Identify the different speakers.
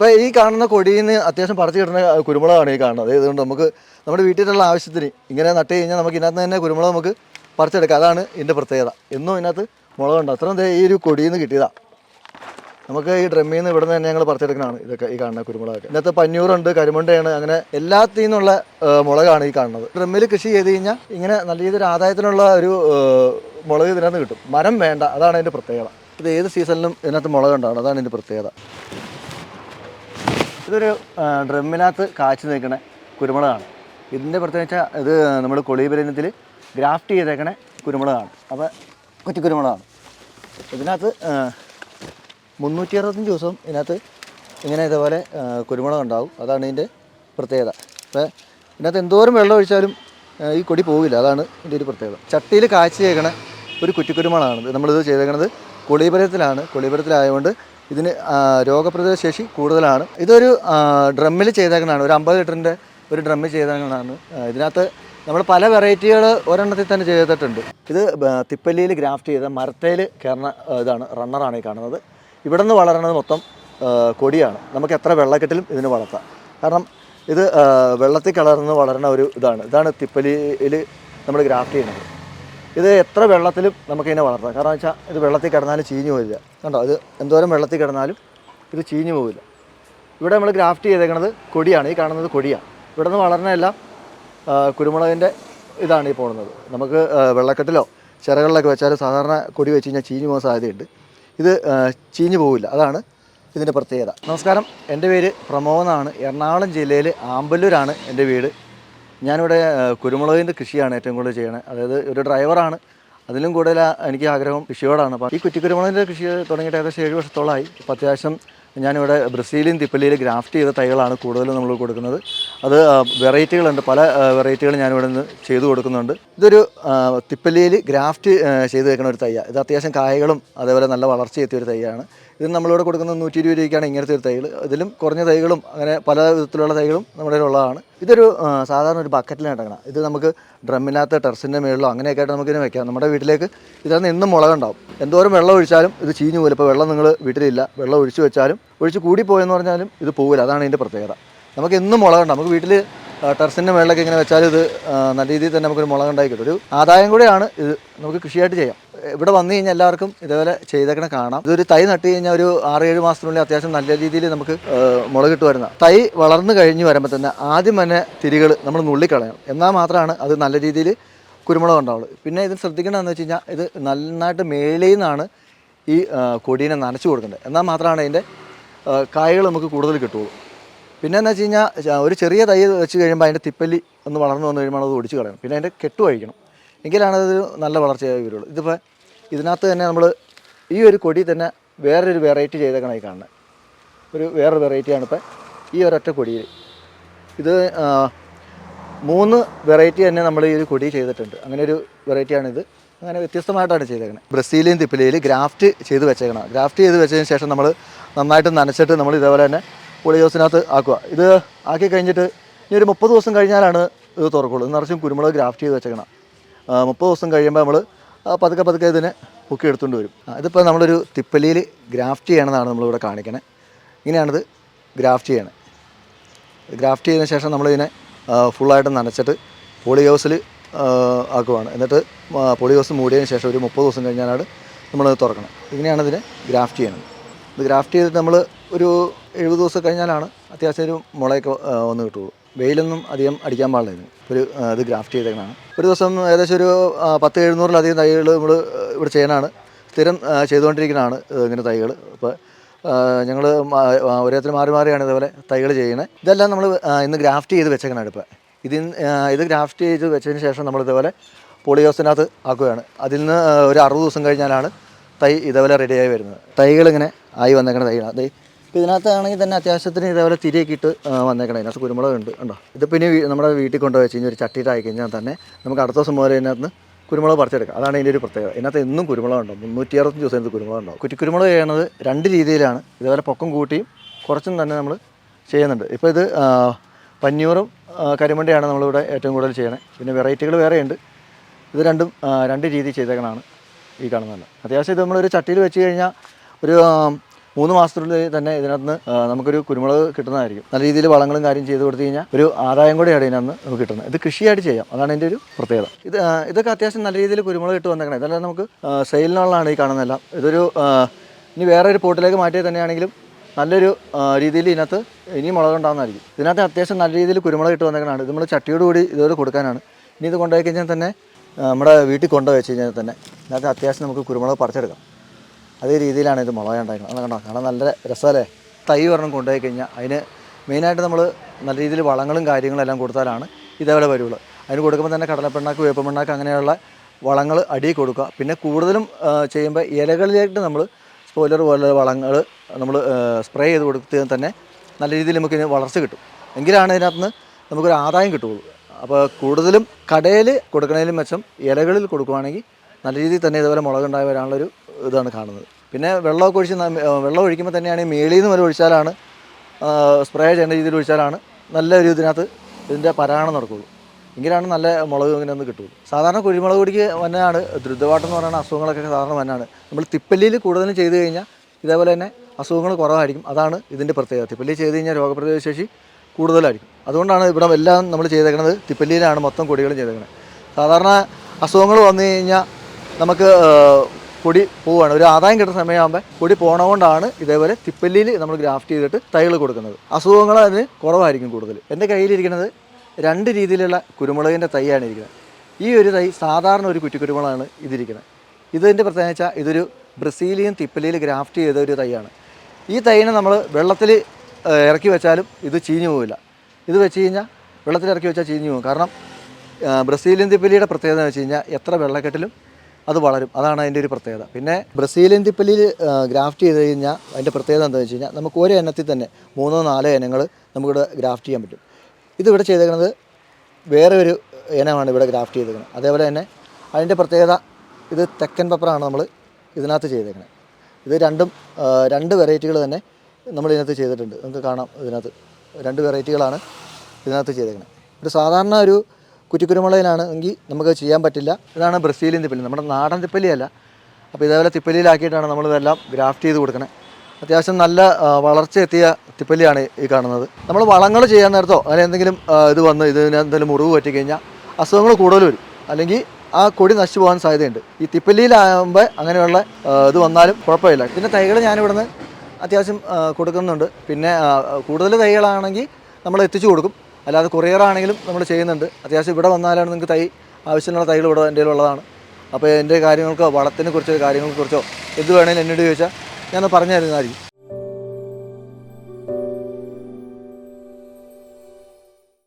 Speaker 1: ഇപ്പോൾ ഈ കാണുന്ന കൊടിയിൽ നിന്ന് അത്യാവശ്യം പറിച്ചു കിട്ടുന്ന കുരുമുളകാണ് ഈ കാണുന്നത്. ഇതുകൊണ്ട് നമുക്ക് നമ്മുടെ വീട്ടിലുള്ള ആവശ്യത്തിന് ഇങ്ങനെ നട്ട് കഴിഞ്ഞാൽ നമുക്ക് ഇതിനകത്ത് തന്നെ കുരുമുളക് നമുക്ക് പറിച്ചെടുക്കാം. അതാണ് ഇതിന്റെ പ്രത്യേകത. എന്നും ഇതിനകത്ത് മുളകുണ്ട്. അത്രയും ഈ ഒരു കൊടിയിൽ നിന്ന് നമുക്ക് ഈ ഡ്രമ്മിൽ നിന്ന് ഇവിടെ നിന്ന് തന്നെ ഞങ്ങൾ പറിച്ചെടുക്കുന്നതാണ് ഇതൊക്കെ ഈ കാണുന്ന കുരുമുളകൊക്കെ. ഇതിനകത്ത് പഞ്ഞൂറുണ്ട് കരിമുണ്ടയാണ് അങ്ങനെ എല്ലാത്തിൽ നിന്നുള്ള മുളകാണ് ഈ കാണുന്നത്. ഡ്രമ്മിൽ കൃഷി ചെയ്ത് കഴിഞ്ഞാൽ ഇങ്ങനെ നല്ല രീതിയിൽ ആദായത്തിനുള്ള ഒരു മുളക് ഇതിനകത്ത് കിട്ടും. മരം വേണ്ട. അതാണ് അതിന്റെ പ്രത്യേകത. ഇത് ഏത് സീസണിലും ഇതിനകത്ത് മുളക് ഉണ്ടാവണം അതാണ് ഇതിന്റെ പ്രത്യേകത. ഇതൊരു ഡ്രമ്മിനകത്ത് കാച്ചു നിൽക്കണ കുരുമുളകാണ്. ഇതിന്റെ പ്രത്യേകിച്ച് ഇത് നമ്മൾ കൊളീബരനത്തിൽ ഗ്രാഫ്റ്റ് ചെയ്തേക്കണ കുരുമുളകാണ്. അപ്പോൾ കുറ്റിക്കുരുമുളകാണ് ഇതിനകത്ത് മുന്നൂറ്റി അറുപത്തഞ്ച് ദിവസം ഇതിനകത്ത് ഇങ്ങനെ ഇതേപോലെ കുരുമുളക് ഉണ്ടാവും. അതാണ് ഇതിന്റെ പ്രത്യേകത. അപ്പോൾ ഇതിനകത്ത് എന്തോരം വെള്ളം ഒഴിച്ചാലും ഈ കൊടി പോവില്ല. അതാണ് ഇതിന്റെ ഒരു പ്രത്യേകത. ചട്ടിയിൽ കാച്ചി ചേക്കണ ഒരു കുറ്റിക്കുരുമുളകാണ് നമ്മളിത് ചെയ്തേക്കണത് കൊളീബരത്തിലാണ് കൊളീബരത്തിലായതുകൊണ്ട് ഇതിന് രോഗപ്രതിരോധ ശേഷി കൂടുതലാണ്. ഇതൊരു ഡ്രമ്മിൽ ചെയ്തേക്കുന്നതാണ്. ഒരു അമ്പത് ലിറ്ററിന്റെ ഒരു ഡ്രമ്മിൽ ചെയ്തേക്കുന്നതാണ്. ഇതിനകത്ത് നമ്മൾ പല വെറൈറ്റികൾ ഒരെണ്ണത്തിൽ തന്നെ ചെയ്തിട്ടുണ്ട്. ഇത് തിപ്പല്ലിയിൽ ഗ്രാഫ്റ്റ് ചെയ്ത മരത്തേൽ കയറുന്ന ഇതാണ്. റണ്ണറാണ് ഈ കാണുന്നത്. ഇവിടെ നിന്ന് വളരണത് മൊത്തം കൊടിയാണ്. നമുക്ക് എത്ര വെള്ളക്കെട്ടിലും ഇതിന് വളർത്താം. കാരണം ഇത് വെള്ളത്തിൽ കളർന്ന് വളരുന്ന ഒരു ഇതാണ്. ഇതാണ് തിപ്പലിയിൽ നമ്മൾ ഗ്രാഫ്റ്റ് ചെയ്യുന്നത്. ഇത് എത്ര വെള്ളത്തിലും നമുക്കിതിനെ വളർത്താം. കാരണം വെച്ചാൽ ഇത് വെള്ളത്തിൽ കിടന്നാലും ചീഞ്ഞു പോവില്ല. കണ്ടോ? ഇത് എന്തോരം വെള്ളത്തിൽ കിടന്നാലും ഇത് ചീഞ്ഞു പോവില്ല. ഇവിടെ നമ്മൾ ഗ്രാഫ്റ്റ് ചെയ്തേക്കുന്നത് കൊടിയാണ്. ഈ കാണുന്നത് കൊടിയാണ്. ഇവിടെ നിന്ന് വളർന്നെല്ലാം കുരുമുളകിന്റെ ഇതാണ് ഈ പോകുന്നത് നമുക്ക് വെള്ളക്കെട്ടിലോ ചിറകളിലൊക്കെ വെച്ചാൽ സാധാരണ കൊടി വെച്ച് കഴിഞ്ഞാൽ ചീഞ്ഞു പോകാൻ സാധ്യതയുണ്ട്. ഇത് ചീഞ്ഞു പോവില്ല. അതാണ് ഇതിന്റെ പ്രത്യേകത. നമസ്കാരം. എന്റെ പേര് പ്രമോദ് എന്നാണ്. എറണാകുളം ജില്ലയിൽ ആമ്പല്ലൂരാണ് എന്റെ വീട്. ഞാനിവിടെ കുരുമുളകിന്റെ കൃഷിയാണ് ഏറ്റവും കൂടുതൽ ചെയ്യണത് അതായത് ഒരു ഡ്രൈവറാണ്. അതിലും കൂടുതൽ എനിക്ക് ആഗ്രഹം കൃഷിയോടാണ്. അപ്പോൾ ഈ കുറ്റിക്കുരുമുളകിന്റെ കൃഷി തുടങ്ങിയിട്ട് ഏകദേശം ഏഴ് വർഷത്തോളമായി അപ്പോൾ അത്യാവശ്യം ഞാനിവിടെ ബ്രസീലിയൻ തിപ്പല്ലിയിൽ ഗ്രാഫ്റ്റ് ചെയ്ത തൈകളാണ് കൂടുതലും നമ്മൾ കൊടുക്കുന്നത്. അത് വെറൈറ്റികളുണ്ട്. പല വെറൈറ്റികൾ ഞാനിവിടെ നിന്ന് ചെയ്തു കൊടുക്കുന്നുണ്ട്. ഇതൊരു തിപ്പല്ലിയിൽ ഗ്രാഫ്റ്റ് ചെയ്ത് വെക്കുന്ന ഒരു തൈയാണ് ഇത് അത്യാവശ്യം കായകളും അതേപോലെ നല്ല വളർച്ച എത്തിയ ഒരു തൈയാണ്. ഇത് നമ്മളിവിടെ കൊടുക്കുന്നത് നൂറ്റി ഇരുപത് രൂപയ്ക്കാണ് ഇങ്ങനത്തെ ഒരു തൈകൾ ഇതിലും കുറഞ്ഞ തൈകളും അങ്ങനെ പല വിധത്തിലുള്ള തൈകളും നമ്മുടെ ഉള്ളതാണ് ഇതൊരു സാധാരണ ഒരു ബക്കറ്റിലാണ് ഇടക്കണം ഇത് നമുക്ക് ഡ്രമ്മിനകത്ത് ടെറസിന്റെ മുകളിലോ അങ്ങനെയൊക്കെ ആയിട്ട് വെക്കാം. നമ്മുടെ വീട്ടിലേക്ക് ഇതിനകത്ത് എന്നും മുളകുണ്ടാവും. എന്തോരം വെള്ളം ഒഴിച്ചാലും ഇത് ചീഞ്ഞു പോകില്ല ഇപ്പോൾ വെള്ളം നിങ്ങൾ വീട്ടിലില്ല. വെള്ളം ഒഴിച്ചു വെച്ചാലും ഒഴിച്ച് കൂടിപ്പോയെന്ന് പറഞ്ഞാലും ഇത് പോകില്ല അതാണ് ഇതിന്റെ പ്രത്യേകത. നമുക്ക് എന്നും മുളകുണ്ടാവും. നമുക്ക് വീട്ടിൽ ടെറസിന്റെ മുകളിലൊക്കെ ഇങ്ങനെ വെച്ചാൽ ഇത് നല്ല രീതിയിൽ തന്നെ നമുക്കൊരു മുളക് ഉണ്ടാക്കി കിട്ടും. ഒരു ആദായം കൂടെയാണ് ഇത് നമുക്ക് കൃഷിയായിട്ട് ചെയ്യാം. ഇവിടെ വന്നു കഴിഞ്ഞാൽ എല്ലാവർക്കും ഇതേപോലെ ചെയ്തേക്കണ കാണാം. ഇതൊരു തൈ നട്ട് കഴിഞ്ഞാൽ ഒരു ആറ് ഏഴ് മാസത്തിനുള്ളിൽ അത്യാവശ്യം നല്ല രീതിയിൽ നമുക്ക് മുളക് കിട്ടു വരുന്ന തൈ വളർന്നു കഴിഞ്ഞ് വരുമ്പോൾ തന്നെ ആദ്യം തന്നെ തിരികൾ നമ്മൾ നുള്ളിക്കളയണം. എന്നാൽ മാത്രമാണ് അത് നല്ല രീതിയിൽ കുരുമുളക് ഉണ്ടാവുള്ളൂ. പിന്നെ ഇത് ശ്രദ്ധിക്കേണ്ടതെന്ന് വെച്ച് കഴിഞ്ഞാൽ ഇത് നന്നായിട്ട് മേളിൽ നിന്നാണ് ഈ കൊടീനെ നനച്ചു കൊടുക്കേണ്ടത്. എന്നാൽ മാത്രമാണ് അതിന്റെ കായകൾ നമുക്ക് കൂടുതൽ കിട്ടുള്ളൂ പിന്നെ എന്ന് വെച്ച് കഴിഞ്ഞാൽ ഒരു ചെറിയ തൈ വെച്ച് കഴിയുമ്പോൾ അതിന്റെ തിപ്പല്ലി ഒന്ന് വളർന്നു വന്നു കഴിയുമ്പോൾ അത് ഒടിച്ച് കളയണം. പിന്നെ അതിന്റെ കെട്ടു കഴിക്കണം എങ്കിലാണ് നല്ല വളർച്ചയായി വരുള്ളൂ. ഇതിപ്പോൾ ഇതിനകത്ത് തന്നെ നമ്മൾ ഈ ഒരു കൊടി തന്നെ വേറൊരു വെറൈറ്റി ചെയ്തേക്കണമായി കാണുന്നത് ഒരു വേറൊരു വെറൈറ്റിയാണ് ഇപ്പം ഈ ഒരൊറ്റ കൊടിയിൽ ഇത് മൂന്ന് വെറൈറ്റി തന്നെ നമ്മൾ ഈ ഒരു കൊടി ചെയ്തിട്ടുണ്ട്. അങ്ങനെ ഒരു വെറൈറ്റിയാണിത് അങ്ങനെ വ്യത്യസ്തമായിട്ടാണ് ചെയ്തേക്കുന്നത് ബ്രസീലിയൻ തിപ്പിലയിൽ ഗ്രാഫ്റ്റ് ചെയ്ത് വെച്ചേക്കണം ഗ്രാഫ്റ്റ് ചെയ്ത് വെച്ചതിന് ശേഷം നമ്മൾ നന്നായിട്ട് നനച്ചിട്ട് നമ്മൾ ഇതേപോലെ തന്നെ പൊളിയോസിനകത്ത് ആക്കുക ഇത് ആക്കി കഴിഞ്ഞിട്ട് ഇനി ഒരു മുപ്പത് ദിവസം കഴിഞ്ഞാലാണ് ഇത് തുറക്കുള്ളൂ. നിറച്ചും കുരുമുളക് ഗ്രാഫ്റ്റ് ചെയ്ത് വെച്ചേക്കണം മുപ്പത് ദിവസം കഴിയുമ്പോൾ നമ്മൾ പതുക്കെ പതുക്കെ ഇതിനെ പൊക്കി എടുത്തുകൊണ്ട് വരും. ഇതിപ്പോൾ നമ്മളൊരു തിപ്പലിയിൽ ഗ്രാഫ്റ്റ് ചെയ്യണമെന്നാണ് നമ്മളിവിടെ കാണിക്കണേ. ഇങ്ങനെയാണിത് ഗ്രാഫ്റ്റ് ചെയ്യണേ. ഗ്രാഫ്റ്റ് ചെയ്തതിന് ശേഷം നമ്മളിതിനെ ഫുള്ളായിട്ട് നനച്ചിട്ട് പോളി ഹൗസിൽ ആക്കുവാണ്. എന്നിട്ട് പോളി ഹൗസ് മൂടിയതിന് ശേഷം ഒരു മുപ്പത് ദിവസം കഴിഞ്ഞാലാണ് നമ്മൾ തുറക്കണം. ഇങ്ങനെയാണ് ഇതിനെ ഗ്രാഫ്റ്റ് ചെയ്യണത്. ഇത് ഗ്രാഫ്റ്റ് ചെയ്തിട്ട് നമ്മൾ ഒരു എഴുപത് ദിവസം കഴിഞ്ഞാലാണ് അത്യാവശ്യം ഒരു മുളയൊക്കെ വന്ന് കിട്ടുള്ളൂ. വെയിലൊന്നും അധികം അടിക്കാൻ പാടില്ലായിരുന്നു ഒരു ഇത് ഗ്രാഫ്റ്റ് ചെയ്തേക്കണതാണ്. ഒരു ദിവസം ഏകദേശം ഒരു പത്ത് എഴുന്നൂറിലധികം തൈകൾ നമ്മൾ ഇവിടെ ചെയ്യാനാണ് സ്ഥിരം ചെയ്തുകൊണ്ടിരിക്കുന്നതാണ് ഇങ്ങനെ തൈകൾ അപ്പോൾ ഞങ്ങൾ ഓരോരുത്തർ മാറി മാറിയാണ് ഇതുപോലെ തൈകൾ ചെയ്യുന്നത്. ഇതെല്ലാം നമ്മൾ ഇന്ന് ഗ്രാഫ്റ്റ് ചെയ്ത് വെച്ചേക്കണം അടുപ്പ് ഇതിൽ ഇത് ഗ്രാഫ്റ്റ് ചെയ്ത് വെച്ചതിന് ശേഷം നമ്മൾ ഇതുപോലെ പോളിയോസിനകത്ത് ആക്കുകയാണ്. അതിൽ നിന്ന് ഒരു അറുപത് ദിവസം കഴിഞ്ഞാലാണ് തൈ ഇതേപോലെ റെഡിയായി വരുന്നത്. തൈകൾ ഇങ്ങനെ ആയി വന്നേക്കണ തൈകളാണ്. ഇപ്പോൾ ഇതിനകത്താണെങ്കിൽ തന്നെ അത്യാവശ്യത്തിന് ഇതേപോലെ തിരിയൊക്കെ ഇട്ട് വന്നേക്കണം. ഇതിനകത്ത് കുരുമുളക് ഉണ്ട് ഉണ്ടോ ഇത് പിന്നെ നമ്മുടെ വീട്ടിൽ കൊണ്ടുപോയി വെച്ച് കഴിഞ്ഞാൽ ഒരു ചട്ടിയിട്ടായി കഴിഞ്ഞാൽ തന്നെ നമുക്ക് അടുത്ത ദിവസം മുതൽ ഇതിനകത്ത് കുരുമുളക് പറിച്ചെടുക്കാം. അതാണ് ഇതിന്റെ ഒരു പ്രത്യേകത. ഇതിനകത്ത് എന്നും കുരുമുളക് ഉണ്ടാവും. മുന്നൂറ്റി അറുപത്തഞ്ച് ദിവസം ഇതിനകത്ത് കുരുമുളക് ഉണ്ടാവും. കുറ്റിക്കുരുമുളക് ചെയ്യണത് രണ്ട് രീതിയിലാണ്. ഇതേപോലെ പൊക്കം കൂട്ടിയും കുറച്ചും തന്നെ നമ്മൾ ചെയ്യുന്നുണ്ട്. ഇപ്പോൾ ഇത് പഞ്ഞൂറും കരിമണ്ടിയാണ് നമ്മളിവിടെ ഏറ്റവും കൂടുതൽ ചെയ്യണേ. പിന്നെ വെറൈറ്റികൾ വേറെയുണ്ട്. ഇത് രണ്ടും രണ്ട് രീതി ചെയ്തേക്കണാണ് ഈ കാണുന്നതല്ല അത്യാവശ്യം ഇത് നമ്മളൊരു ചട്ടിയിൽ വെച്ച് കഴിഞ്ഞാൽ ഒരു മൂന്ന് മാസത്തിനുള്ളിൽ തന്നെ ഇതിനകത്ത് നമുക്കൊരു കുരുമുളക് കിട്ടുന്നതായിരിക്കും. നല്ല രീതിയിൽ വളങ്ങളും കാര്യം ചെയ്ത് കൊടുത്തു കഴിഞ്ഞാൽ ഒരു ആദായം കൂടിയാണ് ഇതിനകത്ത് നമുക്ക് കിട്ടുന്നത്. ഇത് കൃഷിയായിട്ട് ചെയ്യാം. അതാണ് ഇതിന്റെ ഒരു പ്രത്യേകത. ഇത് ഇതൊക്കെ അത്യാവശ്യം നല്ല രീതിയിൽ കുരുമുളക് ഇട്ട് വന്നേക്കണം. ഇതെല്ലാം നമുക്ക് സെയിലിനുള്ളതാണ് ഈ കാണുന്നതെല്ലാം. ഇതൊരു ഇനി വേറെ ഒരു പോട്ടിലേക്ക് മാറ്റിയത് തന്നെയാണെങ്കിലും നല്ലൊരു രീതിയിൽ ഇതിനകത്ത് ഇനിയും മുളക് ഉണ്ടാകുന്നതായിരിക്കും. ഇതിനകത്ത് അത്യാവശ്യം നല്ല രീതിയിൽ കുരുമുളക് ഇട്ട് വന്നേക്കണാണ് ഇത് നമ്മൾ ചട്ടിയോട് കൂടി ഇതുപോലെ കൊടുക്കാനാണ്. ഇനി ഇത് കൊണ്ടുപോയി കഴിഞ്ഞാൽ തന്നെ നമ്മുടെ വീട്ടിൽ കൊണ്ടുപോയി വെച്ച് കഴിഞ്ഞാൽ തന്നെ ഇതിനകത്ത് അത്യാവശ്യം നമുക്ക് കുരുമുളക് പറിച്ചെടുക്കാം. അതേ രീതിയിലാണ് ഇത് മുളക് ഉണ്ടായിരുന്നത് അത് കണ്ടോ കാണാൻ നല്ല രസമല്ലേ? തൈ ഒരെണ്ണം കൊണ്ടുപോയി കഴിഞ്ഞാൽ അതിന് മെയിനായിട്ട് നമ്മൾ നല്ല രീതിയിൽ വളങ്ങളും കാര്യങ്ങളും എല്ലാം കൊടുത്താലാണ് ഇതേപോലെ വരുള്ളൂ. അതിന് കൊടുക്കുമ്പോൾ തന്നെ കടലപ്പെണ്ണാക്ക് വേപ്പമിണ്ണാക്ക് അങ്ങനെയുള്ള വളങ്ങൾ അടിയിൽ കൊടുക്കുക. പിന്നെ കൂടുതലും ചെയ്യുമ്പോൾ ഇലകളിലേക്ക് നമ്മൾ സ്പോയിലർ പോലുള്ള വളങ്ങൾ നമ്മൾ സ്പ്രേ ചെയ്ത് കൊടുത്ത് തന്നെ നല്ല രീതിയിൽ നമുക്ക് വളർച്ച കിട്ടും. എങ്കിലാണ് ഇതിനകത്ത് നിന്ന് നമുക്കൊരു ആദായം കിട്ടുള്ളൂ അപ്പോൾ കൂടുതലും കടയിൽ കൊടുക്കണതിലും മെച്ചം ഇലകളിൽ കൊടുക്കുവാണെങ്കിൽ നല്ല രീതിയിൽ തന്നെ ഇതുപോലെ മുളകുണ്ടായി വരാനുള്ളൊരു ഇതാണ് കാണുന്നത്. പിന്നെ വെള്ളമൊക്കെ ഒഴിച്ച് വെള്ളം ഒഴിക്കുമ്പോൾ തന്നെയാണ് മേളിൽ നിന്ന് വരെ ഒഴിച്ചാലാണ് സ്പ്രേ ചെയ്യേണ്ട രീതിയിൽ ഒഴിച്ചാലാണ് നല്ല ഒരു ഇതിനകത്ത് ഇതിന്റെ പരാഗണം നടക്കുള്ളൂ. എങ്കിലാണ് നല്ല മുളക് ഇങ്ങനെ ഒന്ന് കിട്ടുള്ളൂ. സാധാരണ കുരുമുളക് പൊടിക്ക് വന്നാണ് ദ്രുതവാട്ടം എന്ന് പറയുന്ന അസുഖങ്ങളൊക്കെ സാധാരണ വന്നാണ്. നമ്മൾ തിപ്പല്ലിയിൽ കൂടുതലും ചെയ്തു കഴിഞ്ഞാൽ ഇതേപോലെ തന്നെ അസുഖങ്ങൾ കുറവായിരിക്കും. അതാണ് ഇതിന്റെ പ്രത്യേകത. തിപ്പല്ലി ചെയ്ത് കഴിഞ്ഞാൽ രോഗപ്രതിരോധ ശേഷി കൂടുതലായിരിക്കും. അതുകൊണ്ടാണ് ഇവിടെ എല്ലാം നമ്മൾ ചെയ്തേക്കുന്നത് തിപ്പല്ലിയിലാണ് മൊത്തം കൊടികളും ചെയ്തേക്കുന്നത് സാധാരണ അസുഖങ്ങൾ വന്നു കഴിഞ്ഞാൽ നമുക്ക് കൊടി പോവുകയാണ്. ഒരു ആദായം കിട്ടുന്ന സമയമാകുമ്പോൾ കൊടി പോണതുകൊണ്ടാണ് ഇതേപോലെ തിപ്പല്ലിയിൽ നമ്മൾ ഗ്രാഫ്റ്റ് ചെയ്തിട്ട് തൈകൾ കൊടുക്കുന്നത്. അസുഖങ്ങൾ അതിന് കുറവായിരിക്കും കൂടുതൽ. എന്റെ കയ്യിലിരിക്കുന്നത് രണ്ട് രീതിയിലുള്ള കുരുമുളകിന്റെ തൈയാണ് ഇരിക്കുന്നത്. ഈ ഒരു തൈ സാധാരണ ഒരു കുറ്റിക്കുരുമുളകാണ് ഇതിരിക്കുന്നത്. ഇതിന്റെ പ്രത്യേകത വെച്ചാൽ ഇതൊരു ബ്രസീലിയൻ തിപ്പല്ലിയിൽ ഗ്രാഫ്റ്റ് ചെയ്ത ഒരു തൈയാണ്. ഈ തൈനെ നമ്മൾ വെള്ളത്തിൽ ഇറക്കി വെച്ചാലും ഇത് ചീഞ്ഞു പോവില്ല. ഇത് വെച്ച് കഴിഞ്ഞാൽ വെള്ളത്തിൽ ഇറക്കി വെച്ചാൽ ചീഞ്ഞു പോകും. കാരണം ബ്രസീലിയൻ തിപ്പല്ലിയുടെ പ്രത്യേകത എന്ന് വെച്ച് കഴിഞ്ഞാൽ എത്ര വെള്ളക്കെട്ടിലും അത് വളരും. അതാണ് അതിന്റെ ഒരു പ്രത്യേകത. പിന്നെ ബ്രസീലിയൻ തിപ്പല്ലിയിൽ ഗ്രാഫ്റ്റ് ചെയ്ത് കഴിഞ്ഞാൽ അതിന്റെ പ്രത്യേകത എന്താണെന്ന് വെച്ച് കഴിഞ്ഞാൽ നമുക്ക് ഒരു ഇനത്തിൽ തന്നെ മൂന്നോ നാലോ ഇനങ്ങൾ നമുക്കിവിടെ ഗ്രാഫ്റ്റ് ചെയ്യാൻ പറ്റും. ഇതിവിടെ ചെയ്തേക്കുന്നത് വേറെ ഒരു ഇനമാണ് ഇവിടെ ഗ്രാഫ്റ്റ് ചെയ്തേക്കുന്നത് അതേപോലെ തന്നെ അതിന്റെ പ്രത്യേകത ഇത് തെക്കൻ പെപ്പറാണ് നമ്മൾ ഇതിനകത്ത് ചെയ്തേക്കുന്നത് ഇത് രണ്ടും രണ്ട് വെറൈറ്റികൾ തന്നെ നമ്മൾ ഇതിനകത്ത് ചെയ്തിട്ടുണ്ട്. നമുക്ക് കാണാം ഇതിനകത്ത്. രണ്ട് വെറൈറ്റികളാണ് ഇതിനകത്ത് ചെയ്തേക്കുന്നത് ഒരു സാധാരണ ഒരു കുറ്റിക്കുരുമുളകിലാണ് എങ്കിൽ നമുക്ക് ചെയ്യാൻ പറ്റില്ല. ഇതാണ് ബ്രസീലിയൻ തിപ്പല്ലി നമ്മുടെ നാടൻ തിപ്പല്ലിയല്ല അപ്പോൾ ഇതേപോലെ തിപ്പല്ലിയിലാക്കിയിട്ടാണ് നമ്മളിതെല്ലാം ഗ്രാഫ്റ്റ് ചെയ്ത് കൊടുക്കുന്നത് അത്യാവശ്യം നല്ല വളർച്ച എത്തിയ തിപ്പല്ലിയാണ് ഈ കാണുന്നത്. നമ്മൾ വളങ്ങൾ ചെയ്യാൻ നേരത്തോ അങ്ങനെ എന്തെങ്കിലും ഇത് വന്ന് ഇതിന് എന്തെങ്കിലും മുറിവ് പറ്റിക്കഴിഞ്ഞാൽ അസുഖങ്ങൾ കൂടുതൽ വരും. അല്ലെങ്കിൽ ആ കൊടി നശിച്ചു പോകാൻ സാധ്യതയുണ്ട്. ഈ തിപ്പല്ലിയിലാകുമ്പോൾ അങ്ങനെയുള്ള ഇത് വന്നാലും കുഴപ്പമില്ല. പിന്നെ തൈകൾ ഞാനിവിടുന്ന് അത്യാവശ്യം കൊടുക്കുന്നുണ്ട്. പിന്നെ കൂടുതൽ തൈകളാണെങ്കിൽ നമ്മൾ എത്തിച്ചു കൊടുക്കും. അല്ലാതെ കൊറിയർ ആണെങ്കിലും നമ്മൾ ചെയ്യുന്നുണ്ട്. അത്യാവശ്യം ഇവിടെ വന്നാലാണ് നിങ്ങൾക്ക് തൈ ആവശ്യമുള്ള തൈകൾ ഇവിടെ എന്റെ ഉള്ളതാണ്. അപ്പോൾ എന്റെ കാര്യങ്ങൾക്കോ വളത്തിനെ കുറിച്ചോ കാര്യങ്ങളെ കുറിച്ചോ എന്ത് വേണമെങ്കിലും എന്നോട് ചോദിച്ചാൽ ഞാൻ പറഞ്ഞു തരുന്നതായിരിക്കും.